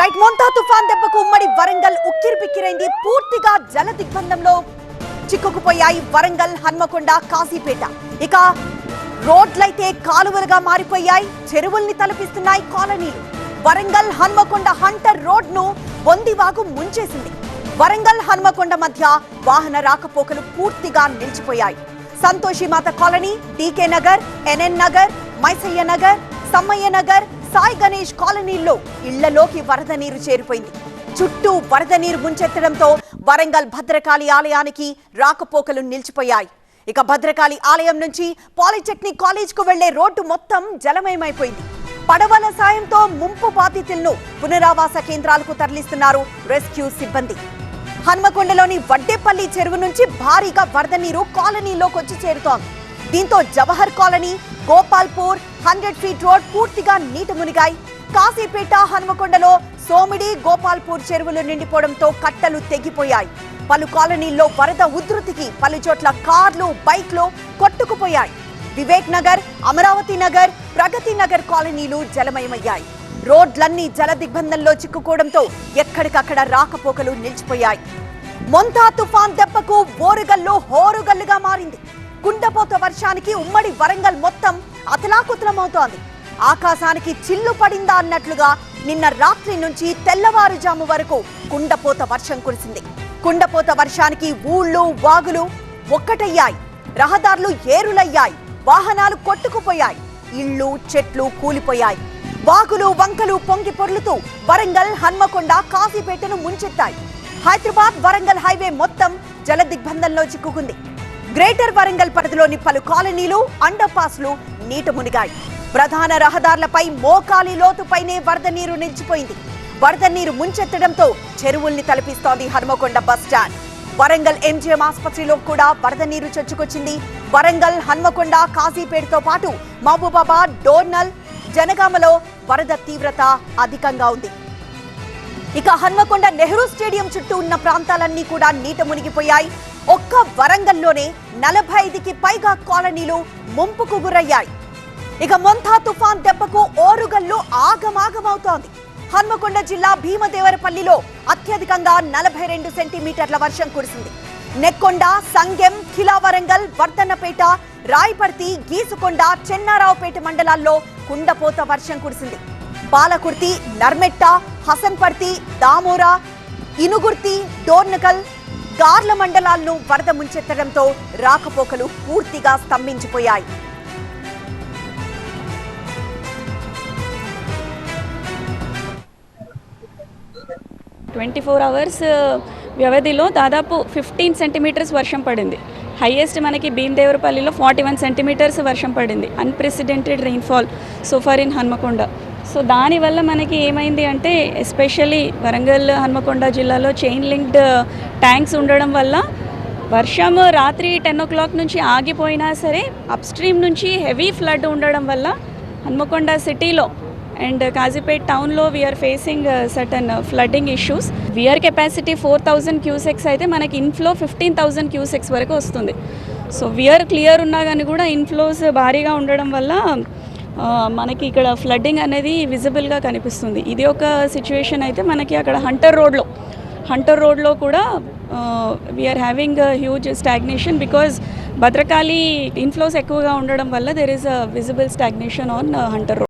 Right Montha తుఫాన్ దెబ్బకు ఉమ్మడి వరంగల్ ఉక్కిరి బిక్కిరైంది పూర్తిగా జల దిగ్బంధంలో చిక్కుకుపోయాయి వరంగల్ హన్మకొండ కాశీపేట. ఇక రోడ్లైతే కాలువలుగా మారిపోయాయి. చెరువుల్ని తలపిస్తున్నాయి కాలనీలు. వరంగల్ హన్మకొండ హంటర్ రోడ్ను బొందివాగు ముంచేసింది. వరంగల్ హన్మకొండ మధ్య వాహన రాకపోకలు పూర్తిగా నిలిచిపోయాయి. Santoshimata colony DK Nagar NN Nagar Maisaiah Nagar Sammaiah Nagar Sai Ganesh కాలనీల్లో ఇళ్ళలోకి వరద నీరు చేరిపోయింది. చుట్టూ వరద నీరు ముంచెత్తడంతో వరంగల్ భద్రకాళి ఆలయానికి రాకపోకలు నిలిచిపోయాయి. ఇక భద్రకాళి ఆలయం నుంచి పాలిటెక్నిక్ కాలేజ్కు వెళ్ళే రోడ్డు మొత్తం జలమయమైపోయింది. పడవల సాయంతో ముంపు బాధితులను పునరావాస కేంద్రాలకు తరలిస్తున్నారు రెస్క్యూ సిబ్బంది. హన్మకొండలోని వడ్డేపల్లి చెరువు నుంచి భారీగా వరద నీరు కాలనీలోకి వచ్చి చేరుతోంది. దీంతో Jawahar colony Gopalpur hundred feet road పూర్తిగా నీట మునిగాయి. కాశీపేట హనుమకొండలో సోమిడి గోపాల్పూర్ చెరువులు నిండిపోవడంతో కట్టలు తెగిపోయాయి. పలు కాలనీల్లో వరద ఉధృతికి పలు చోట్ల కార్లు బైక్లు కొట్టుకుపోయాయి. వివేక్ నగర్ అమరావతి నగర్ ప్రగతి నగర్ కాలనీలు జలమయమయ్యాయి. రోడ్లన్నీ జల దిగ్బంధంలో చిక్కుకోవడంతో ఎక్కడికక్కడ రాకపోకలు నిలిచిపోయాయి. మొంతా తుఫాన్ దెబ్బకు ఓరుగల్లు హోరుగల్లుగా మారింది. కుండపోత వర్షానికి ఉమ్మడి వరంగల్ మొత్తం అతలాకుతలమవుతోంది. ఆకాశానికి చిల్లు పడిందా అన్నట్లుగా నిన్న రాత్రి నుంచి తెల్లవారుజాము వరకు కుండపోత వర్షం కురిసింది. కుండపోత వర్షానికి ఊళ్ళు వాగులు ఒక్కటయ్యాయి. రహదారులు ఏరులయ్యాయి. వాహనాలు కొట్టుకుపోయాయి. ఇళ్ళు చెట్లు కూలిపోయాయి. వాగులు వంకలు పొంగి పొర్లుతూ వరంగల్ హన్మకొండ కాశీపేటను ముంచెత్తాయి. హైదరాబాద్ వరంగల్ హైవే మొత్తం జలదిగ్బంధంలో చిక్కుకుంది. గ్రేటర్ వరంగల్ పరిధిలోని పలు కాలనీలు అండర్ పాస్లు నీట మునిగాయి. ప్రధాన రహదారులపై మోకాలి లోతుపైనే వరద నీరు నిలిచిపోయింది. వరద నీరు ముంచెత్తడంతో చెరువుల్ని తలపిస్తోంది Hanumakonda bus stand. Warangal MGM ఆసుపత్రిలో కూడా వరద నీరు చొచ్చుకొచ్చింది. వరంగల్ హన్మకొండ కాజీపేటతో పాటు మహబూబాబాద్ డోర్నల్ జనగామలో వరద తీవ్రత అధికంగా ఉంది. ఇక హన్మకొండ నెహ్రూ స్టేడియం చుట్టూ ఉన్న ప్రాంతాలన్నీ కూడా నీట మునిగిపోయాయి. ఒక్క వరంగల్లోనే నలభై ఐదుకి పైగా కాలనీలు ముంపుకు గురయ్యాయి. ఇక మొంతా తుఫాన్ దెబ్బకు ఓరుగల్లు ఆగమాగమవుతోంది. హన్మకొండ జిల్లా భీమదేవరపల్లిలో అత్యధికంగా నలభై రెండు సెంటీమీటర్ల వర్షం కురిసింది. నెక్కొండ సంగెం ఖిలా వరంగల్ వర్ధన్నపేట రాయపర్తి గీసుకొండ చెన్నారావుపేట మండలాల్లో కుండపోత వర్షం కురిసింది. బాలకుర్తి నర్మెట్ట హసన్పర్తి దామోరా ఇనుగుర్తి డోర్నకల్ గార్ల మండలాలను వరద ముంచెత్తడంతో రాకపోకలు పూర్తిగా స్తంభించిపోయాయి. ట్వంటీ ఫోర్ అవర్స్ వ్యవధిలో దాదాపు ఫిఫ్టీన్ సెంటీమీటర్స్ వర్షం పడింది. హైయెస్ట్ మనకి భీమదేవరపల్లిలో ఫార్టీ వన్ సెంటీమీటర్స్ వర్షం పడింది. Unprecedented rainfall so far in Hanamkonda. So దానివల్ల మనకి ఏమైంది అంటే ఎస్పెషల్లీ వరంగల్ హన్మకొండ జిల్లాలో చైన్ లింక్డ్ ట్యాంక్స్ ఉండడం వల్ల వర్షం రాత్రి టెన్ ఓ క్లాక్ నుంచి ఆగిపోయినా సరే అప్ స్ట్రీమ్ నుంచి హెవీ ఫ్లడ్ ఉండడం వల్ల హన్మకొండ సిటీలో అండ్ కాజీపేట్ టౌన్లో we're facing certain flooding issues we're capacity four thousand cusecs అయితే మనకి ఇన్ఫ్లో ఫిఫ్టీన్ థౌజండ్ క్యూసెక్స్ వరకు వస్తుంది. సో వీఆర్ క్లియర్ ఉన్నా కానీ కూడా ఇన్ఫ్లోస్ భారీగా ఉండడం వల్ల uh, మనకి ఇక్కడ ఫ్లడ్డింగ్ అనేది విజిబుల్గా కనిపిస్తుంది. ఇది ఒక సిచ్యువేషన్ అయితే మనకి అక్కడ హంటర్ రోడ్లో హంటర్ రోడ్లో కూడా we're having huge stagnation because Bhadrakali inflows ఎక్కువగా ఉండడం వల్ల there is a visible stagnation on Hunter road